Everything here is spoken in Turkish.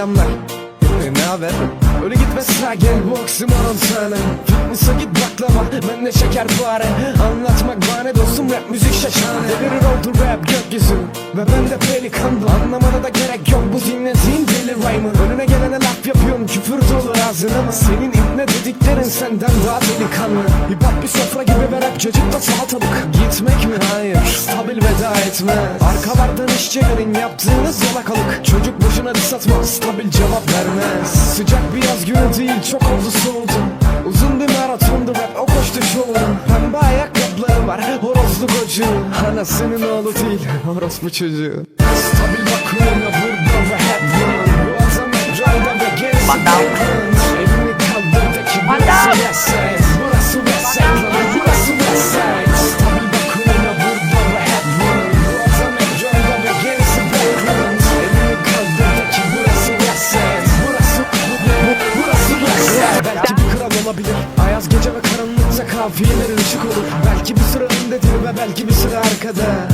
selamlar. Ne haber? Öyle gitme sağa gel bu oksimoron sana. Fitness'a git baklava ben de şeker fare. Anlatmak bahane dostum rap müzik şaşane Devirir oldu rap gökyüzü Ve ben de pelikandım. Anlamana da gerek yok bu dinlediğin deli rhyme'ı Önüne gelene laf yapıyorsun küfür dolu ağzına mı? Senin ibne dediklerin senden daha delikanlı. Hip hop bir sofra gibi ve rap da salatalık. Gitmek mi? Hayır Stabil veda etmez Arka bardan işçilerin yaptığınız yalakalık Çocuk boşuna diss atmaz Stabil cevap vermez. Sıcak bir yaz günü değil çok oldu soğudu Uzun bir maratondu rap o koştu şovunu Pembe ayakkabıları var horozlu kocu Anasının oğlu değil orospu çocuğu. Stabil bakıyorum ya burada ve hep bunun Bu olabilir. Ayaz gece ve karanlıkta kafiyeleri ışık olur. Belki bir sıra öndedir ve belki bir sıra arkada